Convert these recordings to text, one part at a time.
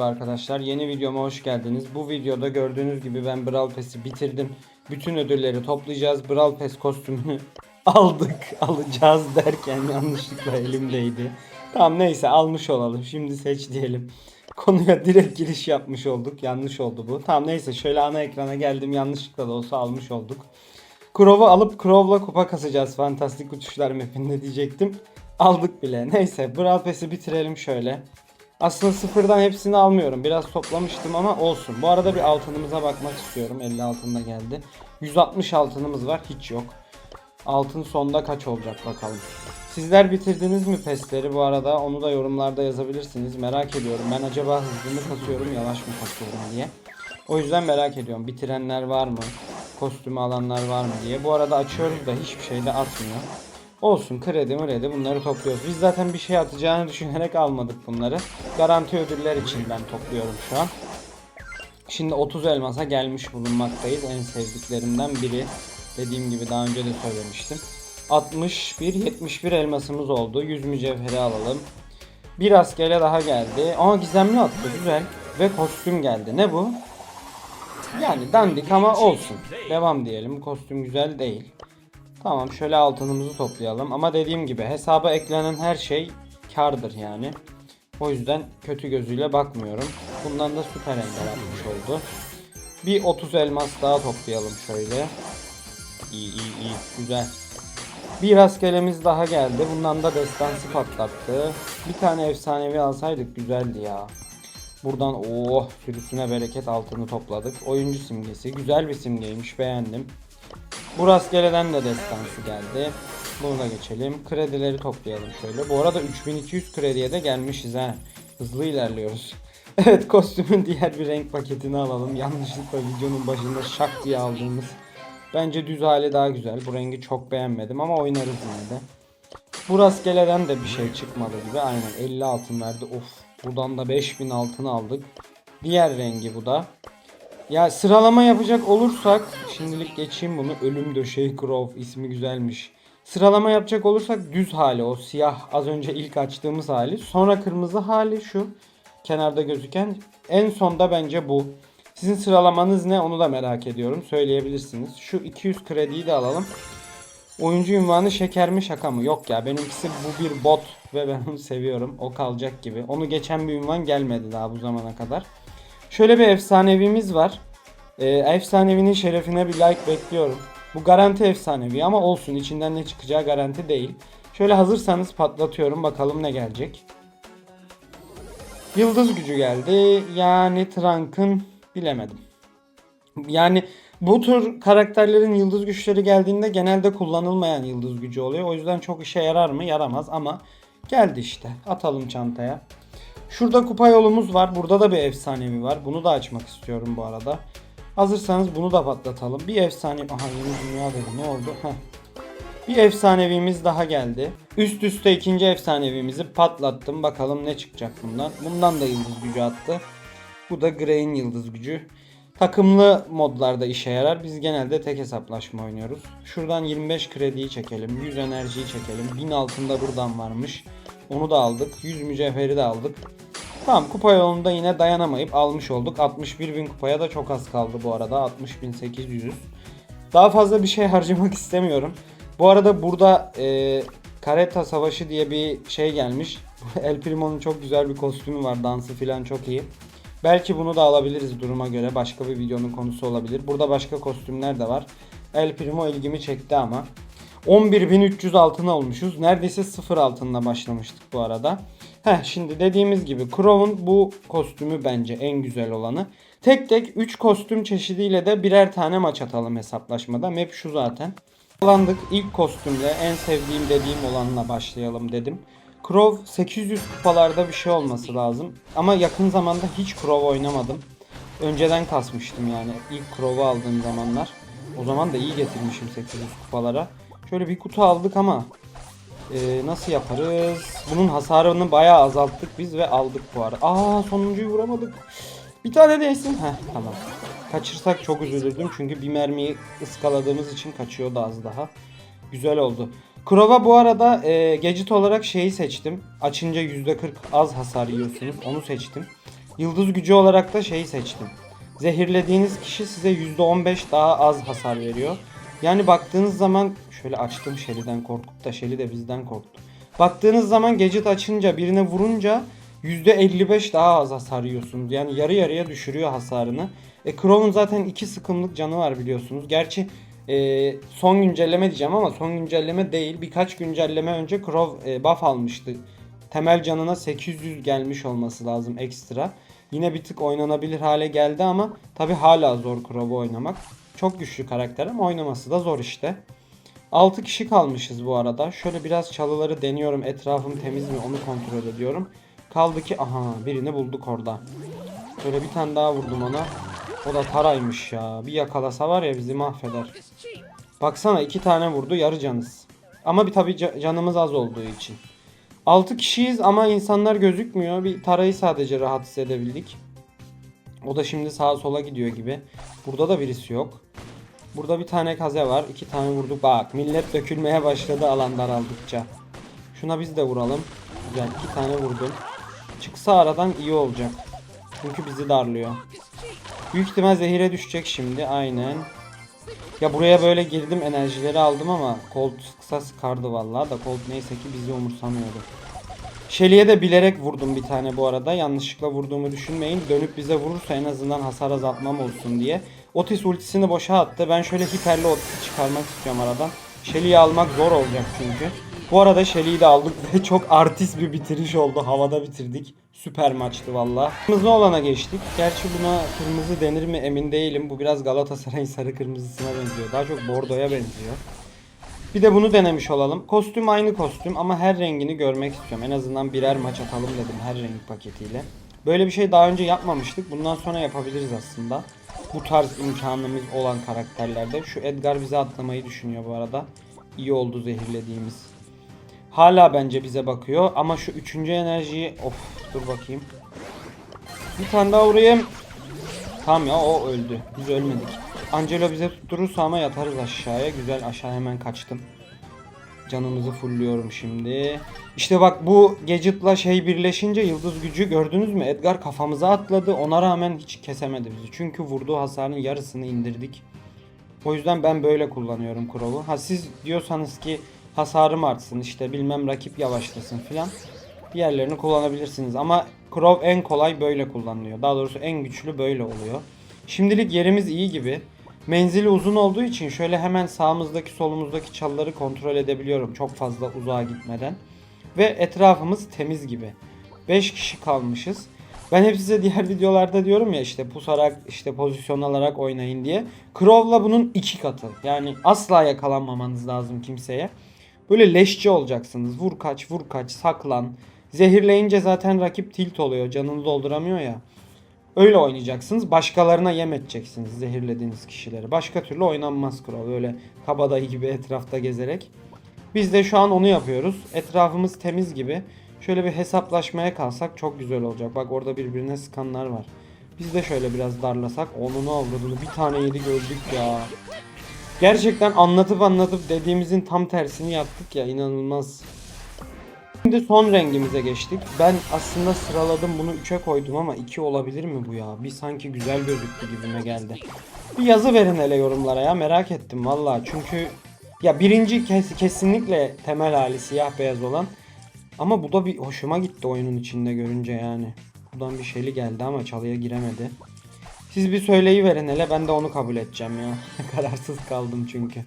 Arkadaşlar yeni videoma hoş geldiniz. Bu videoda gördüğünüz gibi ben Brawl Pass'i bitirdim. Bütün ödülleri toplayacağız. Brawl Pass kostümünü aldık. Alacağız derken yanlışlıkla elimdeydi. Tamam neyse almış olalım. Şimdi seç diyelim. Konuya direkt giriş yapmış olduk. Yanlış oldu bu. Tamam neyse şöyle ana ekrana geldim. Yanlışlıkla da olsa almış olduk. Crow'u alıp Crow'la kupa kasacağız. Fantastik uçuşlar mapinde diyecektim. Aldık bile. Neyse Brawl Pass'i bitirelim şöyle. Aslında sıfırdan hepsini almıyorum. Biraz toplamıştım ama olsun. Bu arada bir altınımıza bakmak istiyorum. 50 altında geldi. 160 altınımız var. Hiç yok. Altın sonda kaç olacak bakalım. Sizler bitirdiniz mi pesleri bu arada? Onu da yorumlarda yazabilirsiniz. Merak ediyorum. Ben acaba hızlı mı kasıyorum, yavaş mı kasıyorum diye. O yüzden merak ediyorum. Bitirenler var mı? Kostümü alanlar var mı diye. Bu arada açıyoruz da hiçbir şey de atmıyor. Olsun kredi mredi bunları topluyoruz. Biz zaten bir şey atacağını düşünerek almadık bunları. Garanti ödüller için ben topluyorum şu an. Şimdi 30 elmasa gelmiş bulunmaktayız. En sevdiklerimden biri. Dediğim gibi daha önce de söylemiştim. 61 71 elmasımız oldu. 100 mücevheri alalım. Bir askere daha geldi. Ama gizemli attı güzel. Ve kostüm geldi. Ne bu? Yani dandik ama olsun. Devam diyelim. Kostüm güzel değil. Tamam şöyle altınımızı toplayalım. Ama dediğim gibi hesaba eklenen her şey kardır yani. O yüzden kötü gözüyle bakmıyorum. Bundan da süper ender atmış oldu. Bir 30 elmas daha toplayalım şöyle. İyi iyi iyi güzel. Bir askerimiz daha geldi. Bundan da destansı patlattı. Bir tane efsanevi alsaydık güzeldi ya. Buradan oh sürüsüne bereket altını topladık. Oyuncu simgesi. Güzel bir simgeymiş beğendim. Bu rastgeleden de destansı geldi. Bunu da geçelim. Kredileri toplayalım şöyle. Bu arada 3200 krediye de gelmişiz ha. Hızlı ilerliyoruz. Evet kostümün diğer bir renk paketini alalım. Yanlışlıkla videonun başında şak diye aldığımız. Bence düz hali daha güzel. Bu rengi çok beğenmedim ama oynarız yine de. Bu rastgeleden de bir şey çıkmadı gibi. Aynen 50 altın verdi. Of. Buradan da 5000 altın aldık. Diğer rengi bu da. Ya sıralama yapacak olursak şimdilik geçeyim bunu. Ölüm döşeği Crow ismi güzelmiş. Sıralama yapacak olursak düz hali o siyah az önce ilk açtığımız hali. Sonra kırmızı hali şu kenarda gözüken. En sonda bence bu. Sizin sıralamanız ne onu da merak ediyorum. Söyleyebilirsiniz. Şu 200 krediyi de alalım. Oyuncu ünvanı şeker mi şaka mı? Yok ya benimkisi bu bir bot ve ben onu seviyorum. O kalacak gibi. Onu geçen bir ünvan gelmedi daha bu zamana kadar. Şöyle bir efsanevimiz var. Ee, efsanevinin şerefine bir like bekliyorum. Bu garanti efsanevi ama olsun içinden ne çıkacağı garanti değil. Şöyle hazırsanız patlatıyorum bakalım ne gelecek. Yıldız gücü geldi. Yani Trank'ın bilemedim. Yani bu tür karakterlerin yıldız güçleri geldiğinde genelde kullanılmayan yıldız gücü oluyor. O yüzden çok işe yarar mı? Yaramaz ama geldi işte. Atalım çantaya. Şurada kupa yolumuz var. Burada da bir efsanevi var. Bunu da açmak istiyorum bu arada. Hazırsanız bunu da patlatalım. Bir efsane... Aha yeni dünya dedi. Ne oldu? Heh. Bir efsanevimiz daha geldi. Üst üste ikinci efsanevimizi patlattım. Bakalım ne çıkacak bundan. Bundan da yıldız gücü attı. Bu da Grey'in yıldız gücü. Takımlı modlarda işe yarar. Biz genelde tek hesaplaşma oynuyoruz. Şuradan 25 krediyi çekelim. 100 enerjiyi çekelim. 1000 altında buradan varmış. Onu da aldık. 100 mücevheri de aldık. Tamam kupa yolunda yine dayanamayıp almış olduk. 61 bin kupaya da çok az kaldı bu arada. 60.800. Daha fazla bir şey harcamak istemiyorum. Bu arada burada e, Kareta Savaşı diye bir şey gelmiş. El Primo'nun çok güzel bir kostümü var. Dansı falan çok iyi. Belki bunu da alabiliriz duruma göre. Başka bir videonun konusu olabilir. Burada başka kostümler de var. El Primo ilgimi çekti ama. 11.300 altın olmuşuz. Neredeyse sıfır altınla başlamıştık bu arada. Heh şimdi dediğimiz gibi Crow'un bu kostümü bence en güzel olanı. Tek tek 3 kostüm çeşidiyle de birer tane maç atalım hesaplaşmada. Map şu zaten. Alandık ilk kostümle en sevdiğim dediğim olanla başlayalım dedim. Crow 800 kupalarda bir şey olması lazım. Ama yakın zamanda hiç Crow oynamadım. Önceden kasmıştım yani ilk Crow'u aldığım zamanlar. O zaman da iyi getirmişim 800 kupalara. Şöyle bir kutu aldık ama ee, nasıl yaparız? Bunun hasarını bayağı azalttık biz ve aldık bu ara. Aa sonuncuyu vuramadık. Bir tane değsin. Heh tamam. Kaçırsak çok üzülürdüm çünkü bir mermiyi ıskaladığımız için kaçıyordu az daha. Güzel oldu. Krova bu arada e, gadget olarak şeyi seçtim. Açınca %40 az hasar yiyorsunuz. Onu seçtim. Yıldız gücü olarak da şeyi seçtim. Zehirlediğiniz kişi size %15 daha az hasar veriyor. Yani baktığınız zaman şöyle açtım Shelly'den korkup da Shelly de bizden korktu. Baktığınız zaman gadget açınca birine vurunca %55 daha az hasar yiyorsunuz. Yani yarı yarıya düşürüyor hasarını. E Crow'un zaten 2 sıkımlık canı var biliyorsunuz. Gerçi e, son güncelleme diyeceğim ama son güncelleme değil. Birkaç güncelleme önce Crow e, buff almıştı. Temel canına 800 gelmiş olması lazım ekstra. Yine bir tık oynanabilir hale geldi ama tabi hala zor Crow'u oynamak. Çok güçlü karakter ama oynaması da zor işte. 6 kişi kalmışız bu arada. Şöyle biraz çalıları deniyorum. Etrafım temiz mi onu kontrol ediyorum. Kaldı ki aha birini bulduk orada. Şöyle bir tane daha vurdum ona. O da taraymış ya. Bir yakalasa var ya bizi mahveder. Baksana iki tane vurdu yarı canız. Ama bir tabi canımız az olduğu için. 6 kişiyiz ama insanlar gözükmüyor. Bir tarayı sadece rahatsız edebildik. O da şimdi sağa sola gidiyor gibi. Burada da birisi yok. Burada bir tane kaze var. iki tane vurduk. Bak millet dökülmeye başladı alan daraldıkça. Şuna biz de vuralım. Güzel iki tane vurdum. Çıksa aradan iyi olacak. Çünkü bizi darlıyor. Büyük ihtimal zehire düşecek şimdi. Aynen. Ya buraya böyle girdim enerjileri aldım ama Colt kısa sıkardı vallahi da Colt neyse ki bizi umursamıyordu. Shelly'e de bilerek vurdum bir tane bu arada. Yanlışlıkla vurduğumu düşünmeyin. Dönüp bize vurursa en azından hasar azaltmam olsun diye. Otis ultisini boşa attı. Ben şöyle hiperli Otis'i çıkarmak istiyorum aradan. Shelly'yi almak zor olacak çünkü. Bu arada Shelly'yi de aldık ve çok artist bir bitiriş oldu. Havada bitirdik. Süper maçtı valla. Kırmızı olana geçtik. Gerçi buna kırmızı denir mi emin değilim. Bu biraz Galatasaray'ın sarı kırmızısına benziyor. Daha çok bordoya benziyor. Bir de bunu denemiş olalım. Kostüm aynı kostüm ama her rengini görmek istiyorum. En azından birer maç atalım dedim her renk paketiyle. Böyle bir şey daha önce yapmamıştık. Bundan sonra yapabiliriz aslında. Bu tarz imkanımız olan karakterlerde. Şu Edgar bize atlamayı düşünüyor bu arada. İyi oldu zehirlediğimiz. Hala bence bize bakıyor ama şu üçüncü enerjiyi of dur bakayım. Bir tane daha vurayım. Tamam ya o öldü. Biz ölmedik. Angelo bize tutturursa ama yatarız aşağıya. Güzel aşağı hemen kaçtım. Canımızı fullüyorum şimdi. İşte bak bu gadget'la şey birleşince yıldız gücü gördünüz mü? Edgar kafamıza atladı. Ona rağmen hiç kesemedi bizi. Çünkü vurduğu hasarın yarısını indirdik. O yüzden ben böyle kullanıyorum Crow'u. Ha siz diyorsanız ki hasarım artsın işte bilmem rakip yavaşlasın filan. Diğerlerini kullanabilirsiniz ama Crow en kolay böyle kullanılıyor. Daha doğrusu en güçlü böyle oluyor. Şimdilik yerimiz iyi gibi. Menzili uzun olduğu için şöyle hemen sağımızdaki solumuzdaki çalıları kontrol edebiliyorum çok fazla uzağa gitmeden. Ve etrafımız temiz gibi. 5 kişi kalmışız. Ben hep size diğer videolarda diyorum ya işte pusarak işte pozisyon alarak oynayın diye. Crow'la bunun iki katı. Yani asla yakalanmamanız lazım kimseye. Böyle leşçi olacaksınız. Vur kaç vur kaç saklan. Zehirleyince zaten rakip tilt oluyor. Canını dolduramıyor ya. Öyle oynayacaksınız. Başkalarına yem edeceksiniz zehirlediğiniz kişileri. Başka türlü oynanmaz Crow. Öyle kabadayı gibi etrafta gezerek. Biz de şu an onu yapıyoruz. Etrafımız temiz gibi. Şöyle bir hesaplaşmaya kalsak çok güzel olacak. Bak orada birbirine sıkanlar var. Biz de şöyle biraz darlasak. Onunu avradını bir tane yedi gördük ya. Gerçekten anlatıp anlatıp dediğimizin tam tersini yaptık ya inanılmaz. Şimdi son rengimize geçtik. Ben aslında sıraladım bunu 3'e koydum ama 2 olabilir mi bu ya? Bir sanki güzel gözüktü gibime geldi. Bir yazı verin hele yorumlara ya merak ettim valla. Çünkü ya birinci kes kesinlikle temel hali siyah beyaz olan. Ama bu da bir hoşuma gitti oyunun içinde görünce yani. Buradan bir şeyli geldi ama çalıya giremedi. Siz bir söyleyi verin hele ben de onu kabul edeceğim ya. Kararsız kaldım çünkü.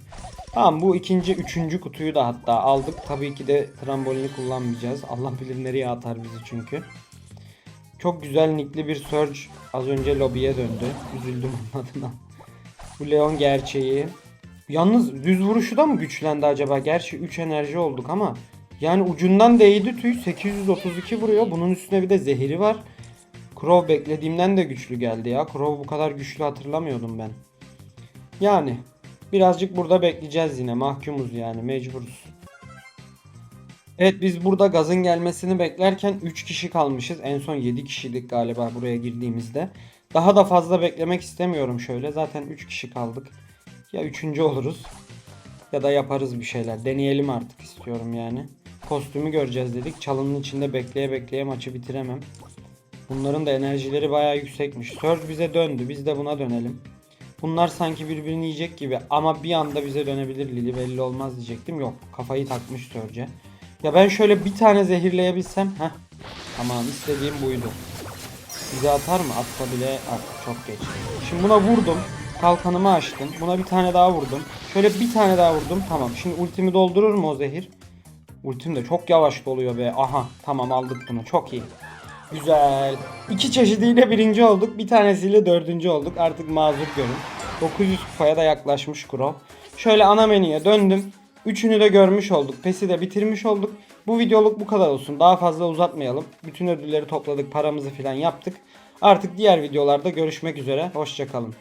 Tamam bu ikinci, üçüncü kutuyu da hatta aldık. Tabii ki de trambolini kullanmayacağız. Allah bilir nereye atar bizi çünkü. Çok güzel nickli bir Surge az önce lobiye döndü. Üzüldüm onun adına. Bu Leon gerçeği. Yalnız düz vuruşu da mı güçlendi acaba? Gerçi 3 enerji olduk ama yani ucundan değdi tüy 832 vuruyor. Bunun üstüne bir de zehiri var. Crow beklediğimden de güçlü geldi ya. Crow bu kadar güçlü hatırlamıyordum ben. Yani birazcık burada bekleyeceğiz yine. Mahkumuz yani mecburuz. Evet biz burada gazın gelmesini beklerken 3 kişi kalmışız. En son 7 kişiydik galiba buraya girdiğimizde. Daha da fazla beklemek istemiyorum şöyle. Zaten 3 kişi kaldık. Ya 3. oluruz ya da yaparız bir şeyler. Deneyelim artık istiyorum yani. Kostümü göreceğiz dedik. Çalının içinde bekleye bekleye maçı bitiremem. Bunların da enerjileri bayağı yüksekmiş. Surge bize döndü. Biz de buna dönelim. Bunlar sanki birbirini yiyecek gibi ama bir anda bize dönebilir Lili belli olmaz diyecektim. Yok kafayı takmış Surge'e. Ya ben şöyle bir tane zehirleyebilsem. Heh. Tamam istediğim buydu. Bize atar mı? Atsa bile at. Çok geç. Şimdi buna vurdum. Kalkanımı açtım. Buna bir tane daha vurdum. Şöyle bir tane daha vurdum. Tamam. Şimdi ultimi doldurur mu o zehir? Ultim de çok yavaş doluyor be. Aha. Tamam aldık bunu. Çok iyi. Güzel. İki çeşidiyle birinci olduk. Bir tanesiyle dördüncü olduk. Artık mazur görün. 900 kupaya da yaklaşmış Kuro. Şöyle ana menüye döndüm. Üçünü de görmüş olduk. PES'i de bitirmiş olduk. Bu videoluk bu kadar olsun. Daha fazla uzatmayalım. Bütün ödülleri topladık. Paramızı falan yaptık. Artık diğer videolarda görüşmek üzere. Hoşçakalın.